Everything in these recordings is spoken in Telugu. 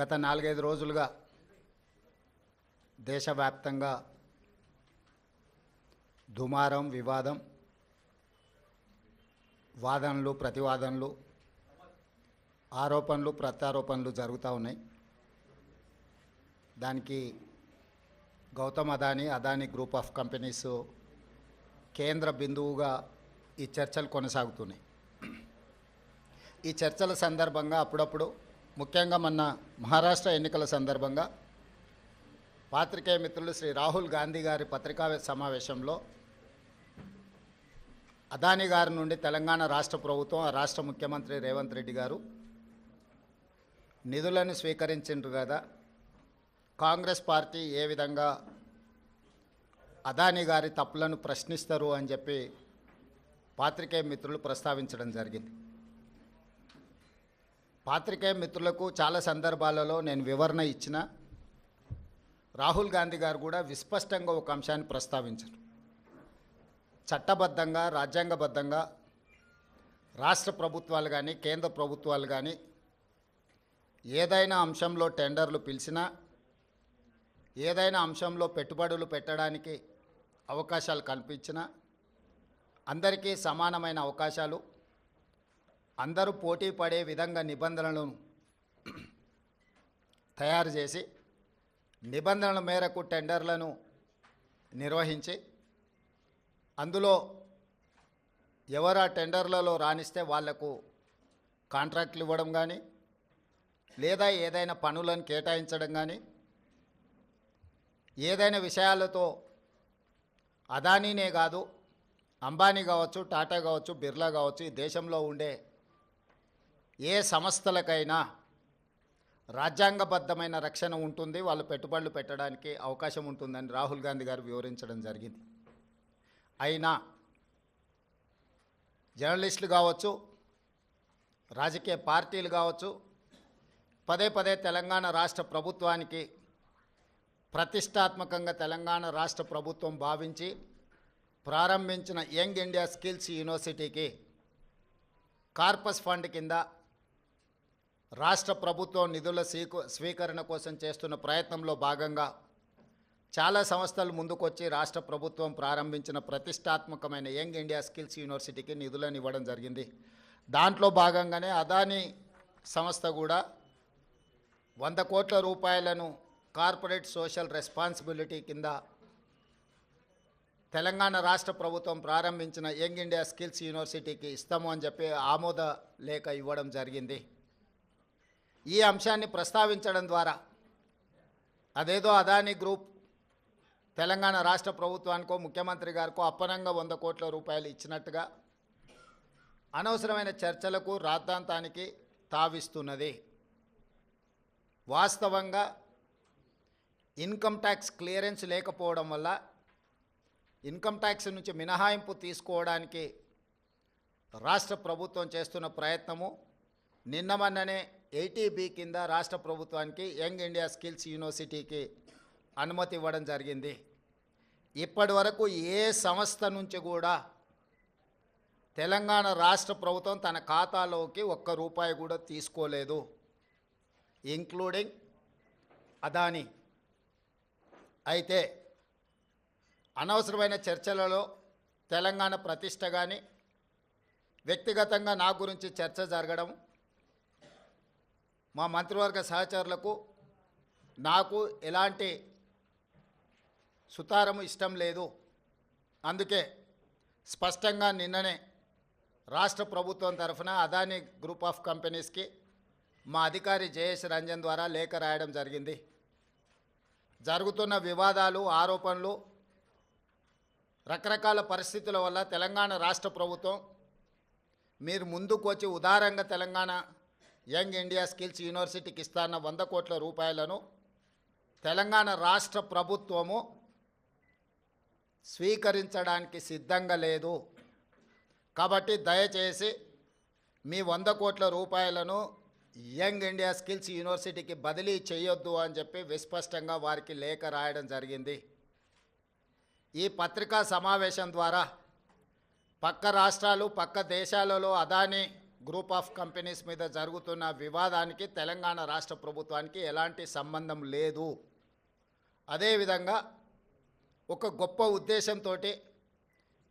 గత నాలుగైదు రోజులుగా దేశవ్యాప్తంగా దుమారం వివాదం వాదనలు ప్రతివాదనలు ఆరోపణలు ప్రత్యారోపణలు జరుగుతూ ఉన్నాయి. దానికి Gautam Adani Adani group of companies కేంద్ర బిందువుగా ఈ చర్చలు కొనసాగుతున్నాయి. ఈ చర్చల సందర్భంగా అప్పుడప్పుడు ముఖ్యంగా మొన్న మహారాష్ట్ర ఎన్నికల సందర్భంగా పాత్రికేయ మిత్రులు శ్రీ రాహుల్ గాంధీ గారి పత్రికా సమావేశంలో అదానీ గారి నుండి తెలంగాణ రాష్ట్ర ప్రభుత్వం రాష్ట్ర ముఖ్యమంత్రి రేవంత్ రెడ్డి గారు నిధులను స్వీకరించిండ్రు కదా. కాంగ్రెస్ పార్టీ ఏ విధంగా అదానీ గారి తప్పులను ప్రశ్నిస్తారు అని చెప్పి పాత్రికేయ మిత్రులు ప్రస్తావించడం జరిగింది. పాత్రికేయ మిత్రులకు చాలా సందర్భాలలో నేను వివరణ ఇచ్చిన. రాహుల్ గాంధీ గారు కూడా విస్పష్టంగా ఒక అంశాన్ని ప్రస్తావించారు. చట్టబద్ధంగా రాజ్యాంగబద్ధంగా రాష్ట్ర ప్రభుత్వాలు కానీ కేంద్ర ప్రభుత్వాలు కానీ ఏదైనా అంశంలో టెండర్లు పిలిచినా ఏదైనా అంశంలో పెట్టుబడులు పెట్టడానికి అవకాశాలు కల్పించినా అందరికీ సమానమైన అవకాశాలు అందరూ పోటీ పడే విధంగా నిబంధనలను తయారు చేసి నిబంధనల మేరకు టెండర్లను నిర్వహించి అందులో ఎవరు ఆ టెండర్లలో రాణిస్తే వాళ్ళకు కాంట్రాక్ట్లు ఇవ్వడం కానీ లేదా ఏదైనా పనులను కేటాయించడం కానీ ఏదైనా విషయాలతో అదానీనే కాదు అంబానీ కావచ్చు టాటా కావచ్చు బిర్లా కావచ్చు ఈ దేశంలో ఉండే ఏ సంస్థలకైనా రాజ్యాంగబద్ధమైన రక్షణ ఉంటుంది వాళ్ళు పెట్టుబడులు పెట్టడానికి అవకాశం ఉంటుందని రాహుల్ గాంధీ గారు వివరించడం జరిగింది. అయినా జర్నలిస్టులు కావచ్చు రాజకీయ పార్టీలు కావచ్చు పదే పదే తెలంగాణ రాష్ట్ర ప్రభుత్వానికి ప్రతిష్టాత్మకంగా తెలంగాణ రాష్ట్ర ప్రభుత్వం భావించి ప్రారంభించిన యంగ్ ఇండియా స్కిల్స్ యూనివర్సిటీకి కార్పస్ ఫండ్ కింద రాష్ట్ర ప్రభుత్వం నిధుల స్వీకరణ కోసం చేస్తున్న ప్రయత్నంలో భాగంగా చాలా సంస్థలు ముందుకొచ్చి రాష్ట్ర ప్రభుత్వం ప్రారంభించిన ప్రతిష్టాత్మకమైన యంగ్ ఇండియా స్కిల్స్ యూనివర్సిటీకి నిధులను ఇవ్వడం జరిగింది. దాంట్లో భాగంగానే అదానీ సంస్థ కూడా వంద కోట్ల రూపాయలను కార్పొరేట్ సోషల్ రెస్పాన్సిబిలిటీ కింద తెలంగాణ రాష్ట్ర ప్రభుత్వం ప్రారంభించిన యంగ్ ఇండియా స్కిల్స్ యూనివర్సిటీకి ఇస్తాము అని చెప్పి ఆమోద లేఖ ఇవ్వడం జరిగింది. ఈ అంశాన్ని ప్రస్తావించడం ద్వారా అదేదో అదానీ గ్రూప్ తెలంగాణ రాష్ట్ర ప్రభుత్వానికో ముఖ్యమంత్రి గారికో అప్పనంగా వంద కోట్ల రూపాయలు ఇచ్చినట్టుగా అనవసరమైన చర్చలకు రాద్ధాంతానికి తావిస్తున్నది. వాస్తవంగా ఇన్కమ్ ట్యాక్స్ క్లియరెన్స్ లేకపోవడం వల్ల ఇన్కమ్ ట్యాక్స్ నుంచి మినహాయింపు తీసుకోవడానికి రాష్ట్ర ప్రభుత్వం చేస్తున్న ప్రయత్నము నిన్నమన్ననే ఎయిటీబీ కింద రాష్ట్ర ప్రభుత్వానికి యంగ్ ఇండియా స్కిల్స్ యూనివర్సిటీకి అనుమతి ఇవ్వడం జరిగింది. ఇప్పటి వరకు ఏ సంస్థ నుంచి కూడా తెలంగాణ రాష్ట్ర ప్రభుత్వం తన ఖాతాలోకి ఒక్క రూపాయి కూడా తీసుకోలేదు. ఇంక్లూడింగ్ అదానీ. అయితే అనవసరమైన చర్చలలో తెలంగాణ ప్రతిష్ట కానీ వ్యక్తిగతంగా నా గురించి చర్చ జరగడం మా మంత్రివర్గ సహచరులకు నాకు ఎలాంటి సుతారము ఇష్టం లేదు. అందుకే స్పష్టంగా నిన్ననే రాష్ట్ర ప్రభుత్వం తరఫున అదానీ గ్రూప్ ఆఫ్ కంపెనీస్కి మా అధికారి జయేష్ రంజన్ ద్వారా లేఖ రాయడం జరిగింది. జరుగుతున్న వివాదాలు ఆరోపణలు రకరకాల పరిస్థితుల వల్ల తెలంగాణ రాష్ట్ర ప్రభుత్వం మీరు ముందుకు వచ్చి ఉదారంగా తెలంగాణ యంగ్ ఇండియా స్కిల్స్ యూనివర్సిటీకి ఇస్తాన్న వంద కోట్ల రూపాయలను తెలంగాణ రాష్ట్ర ప్రభుత్వము స్వీకరించడానికి సిద్ధంగా లేదు. కాబట్టి దయచేసి మీ వంద కోట్ల రూపాయలను యంగ్ ఇండియా స్కిల్స్ యూనివర్సిటీకి బదిలీ చేయొద్దు అని చెప్పి విస్పష్టంగా వారికి లేఖ రాయడం జరిగింది. ఈ పత్రికా సమావేశం ద్వారా పక్క రాష్ట్రాలు పక్క దేశాలలో అదానీ గ్రూప్ ఆఫ్ కంపెనీస్ మీద జరుగుతున్న వివాదానికి తెలంగాణ రాష్ట్ర ప్రభుత్వానికి ఎలాంటి సంబంధం లేదు. అదేవిధంగా ఒక గొప్ప ఉద్దేశంతో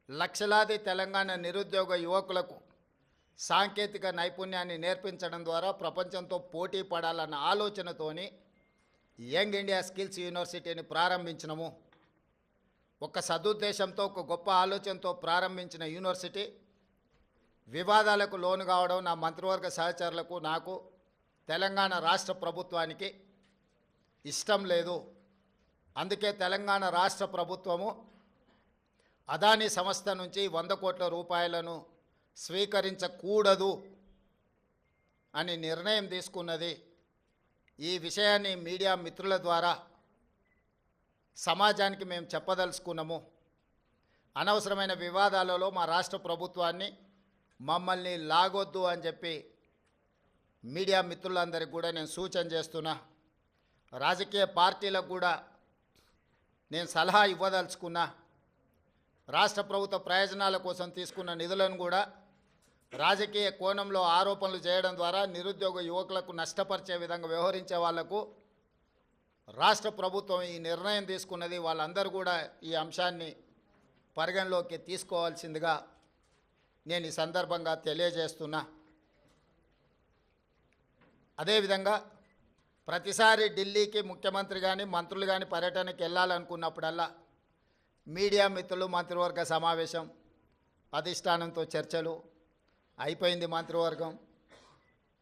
లక్షలాది తెలంగాణ నిరుద్యోగ యువకులకు సాంకేతిక నైపుణ్యాన్ని నేర్పించడం ద్వారా ప్రపంచంతో పోటీ పడాలన్న ఆలోచనతోని యంగ్ ఇండియా స్కిల్స్ యూనివర్సిటీని ప్రారంభించినము. ఒక సదుద్దేశంతో ఒక గొప్ప ఆలోచనతో ప్రారంభించిన యూనివర్సిటీ వివాదాలకు లోను కావడం నా మంత్రివర్గ సహచరులకు నాకు తెలంగాణ రాష్ట్ర ప్రభుత్వానికి ఇష్టం లేదు. అందుకే తెలంగాణ రాష్ట్ర ప్రభుత్వము అదానీ సంస్థ నుంచి వంద కోట్ల రూపాయలను స్వీకరించకూడదు అని నిర్ణయం తీసుకున్నది. ఈ విషయాన్ని మీడియా మిత్రుల ద్వారా సమాజానికి మేము చెప్పదలుచుకున్నాము. అనవసరమైన వివాదాలలో మా రాష్ట్ర ప్రభుత్వాన్ని మమ్మల్ని లాగొద్దు అని చెప్పి మీడియా మిత్రులందరికీ కూడా నేను సూచన చేస్తున్నా. రాజకీయ పార్టీలకు కూడా నేను సలహా ఇవ్వదలుచుకున్నా. రాష్ట్ర ప్రభుత్వ ప్రయోజనాల కోసం తీసుకున్న నిధులను కూడా రాజకీయ కోణంలో ఆరోపణలు చేయడం ద్వారా నిరుద్యోగ యువకులకు నష్టపరిచే విధంగా వ్యవహరించే వాళ్ళకు రాష్ట్ర ప్రభుత్వం ఈ నిర్ణయం తీసుకున్నది. వాళ్ళందరూ కూడా ఈ అంశాన్ని పరిగణలోకి తీసుకోవాల్సిందిగా నేను ఈ సందర్భంగా తెలియజేస్తున్నా. అదేవిధంగా ప్రతిసారి ఢిల్లీకి ముఖ్యమంత్రి కానీ మంత్రులు కానీ పర్యటనకి వెళ్ళాలనుకున్నప్పుడల్లా మీడియా మిత్రులు మంత్రివర్గ సమావేశం అధిష్టానంతో చర్చలు అయిపోయింది మంత్రివర్గం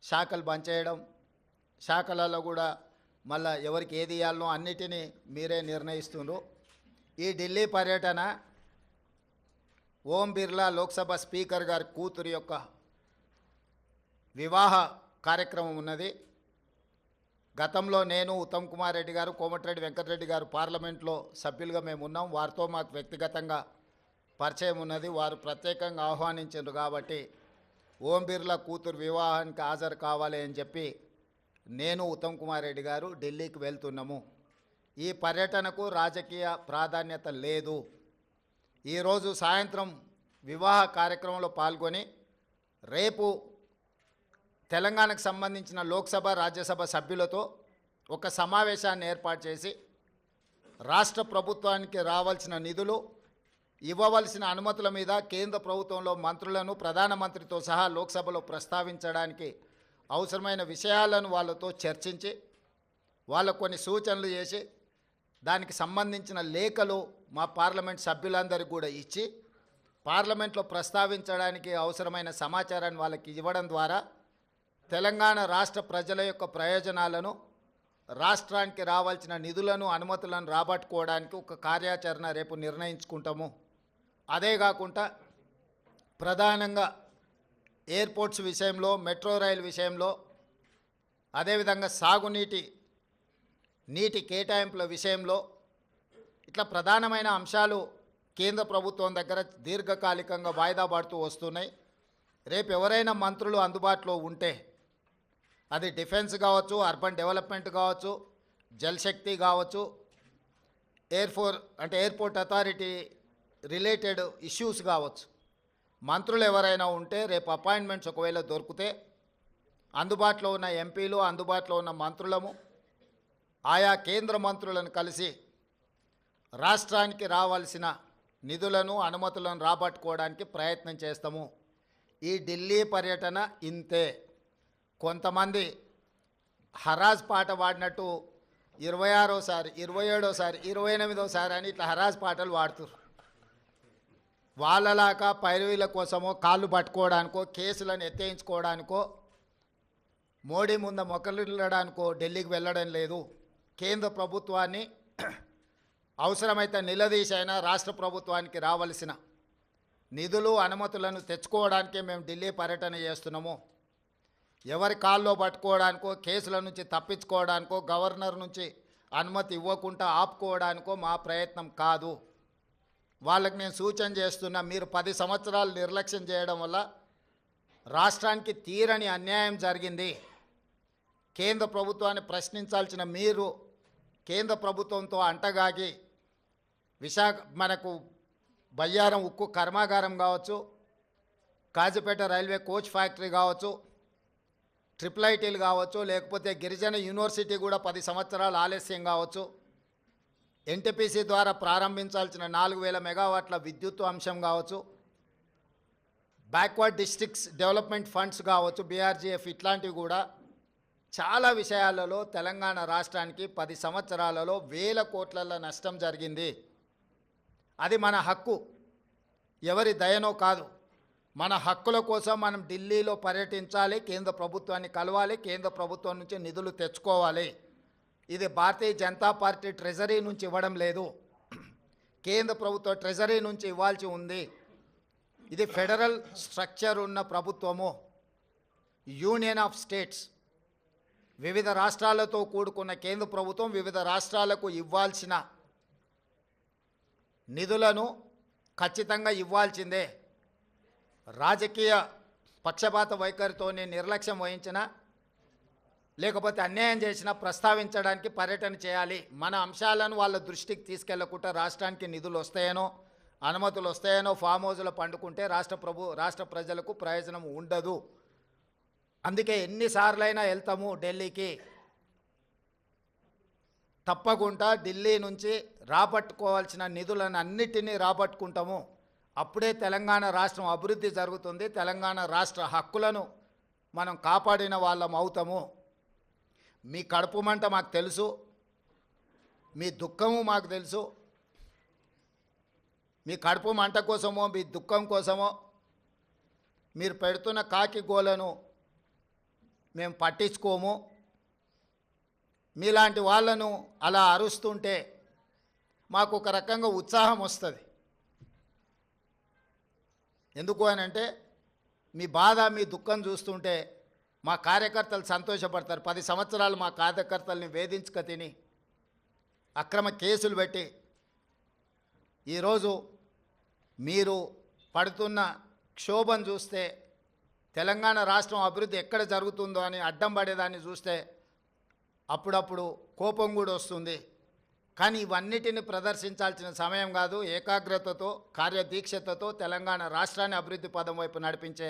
శాఖలు బంద్ చేయడం శాఖలలో కూడా మళ్ళా ఎవరికి ఏది ఇవ్వాలనో అన్నిటినీ మీరే నిర్ణయిస్తున్నారు ఈ ఢిల్లీ పర్యటన ఓం బిర్లా లోక్సభ స్పీకర్ గారి కూతురు యొక్క వివాహ కార్యక్రమం ఉన్నది. గతంలో నేను ఉత్తమ్ కుమార్ రెడ్డి గారు కోమటిరెడ్డి వెంకటరెడ్డి గారు పార్లమెంట్లో సభ్యులుగా మేము ఉన్నాం. వారితో మాకు వ్యక్తిగతంగా పరిచయం ఉన్నది. వారు ప్రత్యేకంగా ఆహ్వానించారు కాబట్టి ఓం బిర్లా కూతురు వివాహానికి హాజరు కావాలి అని చెప్పి నేను ఉత్తమ్ కుమార్ రెడ్డి గారు ఢిల్లీకి వెళ్తున్నాము. ఈ పర్యటనకు రాజకీయ ప్రాధాన్యత లేదు. ఈరోజు సాయంత్రం వివాహ కార్యక్రమంలో పాల్గొని రేపు తెలంగాణకు సంబంధించిన లోక్సభ రాజ్యసభ సభ్యులతో ఒక సమావేశాన్ని ఏర్పాటు చేసి రాష్ట్ర ప్రభుత్వానికి రావాల్సిన నిధులు ఇవ్వవలసిన అనుమతుల మీద కేంద్ర ప్రభుత్వంలో మంత్రులను ప్రధానమంత్రితో సహా లోక్సభలో ప్రస్తావించడానికి అవసరమైన విషయాలను వాళ్ళతో చర్చించి వాళ్ళకు కొన్ని సూచనలు చేసి దానికి సంబంధించిన లేఖలు మా పార్లమెంట్ సభ్యులందరికీ కూడా ఇచ్చి పార్లమెంట్లో ప్రస్తావించడానికి అవసరమైన సమాచారాన్ని వాళ్ళకి ఇవ్వడం ద్వారా తెలంగాణ రాష్ట్ర ప్రజల యొక్క ప్రయోజనాలను రాష్ట్రానికి రావాల్సిన నిధులను అనుమతులను రాబట్టుకోవడానికి ఒక కార్యాచరణ రేపు నిర్ణయించుకుంటాము. అదే కాకుండా ప్రధానంగా ఎయిర్పోర్ట్స్ విషయంలో మెట్రో రైలు విషయంలో అదేవిధంగా సాగునీటి నీటి కేటాయింపుల విషయంలో ఇట్లా ప్రధానమైన అంశాలు కేంద్ర ప్రభుత్వం దగ్గర దీర్ఘకాలికంగా వాయిదా పడుతూ వస్తున్నాయి. రేపు ఎవరైనా మంత్రులు అందుబాటులో ఉంటే అది డిఫెన్స్ కావచ్చు అర్బన్ డెవలప్మెంట్ కావచ్చు జలశక్తి కావచ్చు ఎయిర్ ఫోర్ అంటే ఎయిర్పోర్ట్ అథారిటీ రిలేటెడ్ ఇష్యూస్ కావచ్చు. మంత్రులు ఎవరైనా ఉంటే రేపు అపాయింట్మెంట్స్ ఒకవేళ దొరికితే అందుబాటులో ఉన్న ఎంపీలు అందుబాటులో ఉన్న మంత్రులము ఆయా కేంద్ర మంత్రులను కలిసి రాష్ట్రానికి రావాల్సిన నిధులను అనుమతులను రాబట్టుకోవడానికి ప్రయత్నం చేస్తాము. ఈ ఢిల్లీ పర్యటన ఇంతే. కొంతమంది హరాజ్ పాట పాడినట్టు ఇరవై ఆరోసారి ఇరవై ఏడోసారి ఇరవై ఎనిమిదోసారి అని ఇట్లా హరాజ్ పాటలు పాడుతున్నారు వాళ్ళలాగా పైరవీల కోసమో కాళ్ళు పట్టుకోవడానికో కేసులను ఎత్తేయించుకోవడానికో మోడీ ముందు మొక్కలిల్లడానికో ఢిల్లీకి వెళ్ళడం లేదు. కేంద్ర ప్రభుత్వాన్ని అవసరమైతే నిలదీసైనా రాష్ట్ర ప్రభుత్వానికి రావలసిన నిధులు అనుమతులను తెచ్చుకోవడానికే మేము ఢిల్లీ పర్యటన చేస్తున్నాము. ఎవరి కాల్లో పట్టుకోవడానికో కేసుల నుంచి తప్పించుకోవడానికో గవర్నర్ నుంచి అనుమతి ఇవ్వకుండా ఆపుకోవడానికో మా ప్రయత్నం కాదు. వాళ్ళకి నేను సూచన చేస్తున్నా మీరు పది సంవత్సరాలు నిర్లక్ష్యం చేయడం వల్ల రాష్ట్రానికి తీరని అన్యాయం జరిగింది. కేంద్ర ప్రభుత్వాన్ని ప్రశ్నించాల్సిన మీరు కేంద్ర ప్రభుత్వంతో అంటగాగి విశాఖ మనకు బయ్యారం ఉక్కు కర్మాగారం కావచ్చు కాజీపేట రైల్వే కోచ్ ఫ్యాక్టరీ కావచ్చు ట్రిపుల్ ఐటీలు కావచ్చు లేకపోతే గిరిజన యూనివర్సిటీ కూడా పది సంవత్సరాలు ఆలస్యం కావచ్చు. ఎన్టీపీసీ ద్వారా ప్రారంభించాల్సిన నాలుగు వేల మెగావాట్ల విద్యుత్ అంశం కావచ్చు. బ్యాక్వర్డ్ డిస్ట్రిక్ట్స్ డెవలప్మెంట్ ఫండ్స్ కావచ్చు బీఆర్జీఎఫ్ ఇట్లాంటివి కూడా చాలా విషయాలలో తెలంగాణ రాష్ట్రానికి పది సంవత్సరాలలో వేల కోట్లలో నష్టం జరిగింది. అది మన హక్కు. ఎవరి దయనో కాదు. మన హక్కుల కోసం మనం ఢిల్లీలో పర్యటించాలి కేంద్ర ప్రభుత్వాన్ని కలవాలి కేంద్ర ప్రభుత్వం నుంచి నిధులు తెచ్చుకోవాలి. ఇది భారతీయ జనతా పార్టీ ట్రెజరీ నుంచి ఇవ్వడం లేదు. కేంద్ర ప్రభుత్వ ట్రెజరీ నుంచి ఇవ్వాల్సి ఉంది. ఇది ఫెడరల్ స్ట్రక్చర్ ఉన్న ప్రభుత్వము. Union of states. వివిధ రాష్ట్రాలతో కూడుకున్న కేంద్ర ప్రభుత్వం వివిధ రాష్ట్రాలకు ఇవ్వాల్సిన నిధులను ఖచ్చితంగా ఇవ్వాల్సిందే. రాజకీయ పక్షపాత వైఖరితోనే నిర్లక్ష్యం వహించిన లేకపోతే అన్యాయం చేసినా ప్రస్తావించడానికి పర్యటన చేయాలి. మన అంశాలను వాళ్ళ దృష్టికి తీసుకెళ్ళకుండా రాష్ట్రానికి నిధులు వస్తాయనో అనుమతులు వస్తాయనో ఫామ్ హౌస్లో పండుకుంటే రాష్ట్ర ప్రభు రాష్ట్ర ప్రజలకు ప్రయోజనం ఉండదు. అందుకే ఎన్నిసార్లైనా వెళ్తాము ఢిల్లీకి. తప్పకుండా ఢిల్లీ నుంచి రాబట్టుకోవాల్సిన నిధులను అన్నిటినీ రాబట్టుకుంటాము. అప్పుడే తెలంగాణ రాష్ట్రం అభివృద్ధి జరుగుతుంది. తెలంగాణ రాష్ట్ర హక్కులను మనం కాపాడిన వాళ్ళం అవుతాము. మీ కడుపు మంట మాకు తెలుసు. మీ దుఃఖము మాకు తెలుసు. మీ కడుపు మంట కోసమో మీ దుఃఖం కోసమో మీరు పెడుతున్న కాకి గోలను మేము పట్టించుకోము. మీలాంటి వాళ్ళను అలా అరుస్తుంటే మాకు ఒక రకంగా ఉత్సాహం వస్తుంది. ఎందుకు అని అంటే మీ బాధ మీ దుఃఖం చూస్తుంటే మా కార్యకర్తలు సంతోషపడతారు. పది సంవత్సరాలు మా కార్యకర్తల్ని వేధించక తిని అక్రమ కేసులు పెట్టి ఈరోజు మీరు పడుతున్న క్షోభం చూస్తే తెలంగాణ రాష్ట్రం అభివృద్ధి ఎక్కడ జరుగుతుందో అని అడ్డం పడేదాన్ని చూస్తే అప్పుడప్పుడు కోపం కూడా వస్తుంది. కానీ ఇవన్నిటిని ప్రదర్శించాల్సిన సమయం కాదు. ఏకాగ్రతతో కార్యదీక్షతతో తెలంగాణ రాష్ట్రాన్ని అభివృద్ధి పదం వైపు నడిపించే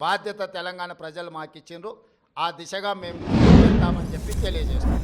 బాధ్యత తెలంగాణ ప్రజలు మాకు ఇచ్చిండ్రు ఆ దిశగా మేము వెళ్తామని చెప్పి తెలియజేస్తాం